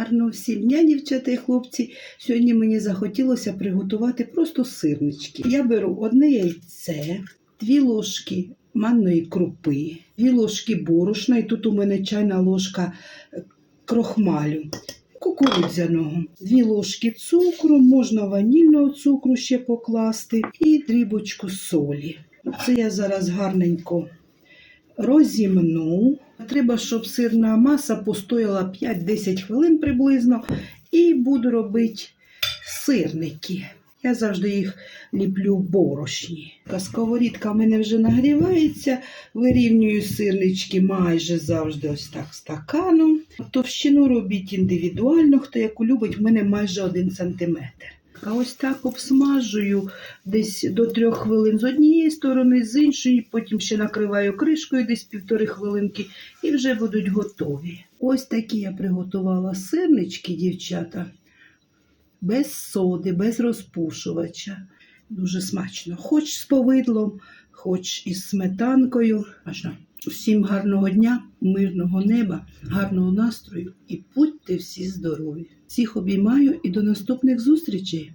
Гарно всім дня, дівчата і хлопці. Сьогодні мені захотілося приготувати просто сирнички. Я беру одне яйце, дві ложки манної крупи, дві ложки борошна, і тут у мене чайна ложка крохмалю. Кукурудзяного, дві ложки цукру, можна ванільного цукру ще покласти, і дрібочку солі. Це я зараз гарненько розімну. Треба, щоб сирна маса постояла 5-10 хвилин приблизно. І буду робити сирники. Я завжди їх ліплю в борошні. Сковорідка в мене вже нагрівається. Вирівнюю сирнички майже завжди ось так стаканом. Товщину робіть індивідуально, хто яку любить, в мене майже 1 см. А ось так обсмажую десь до трьох хвилин з однієї сторони, з іншої, потім ще накриваю кришкою десь півтори хвилинки і вже будуть готові. Ось такі я приготувала сирнички, дівчата, без соди, без розпушувача. Дуже смачно. Хоч з повидлом, хоч із сметанкою. Всім гарного дня, мирного неба, гарного настрою і будьте всі здорові. Всіх обіймаю і до наступних зустрічей!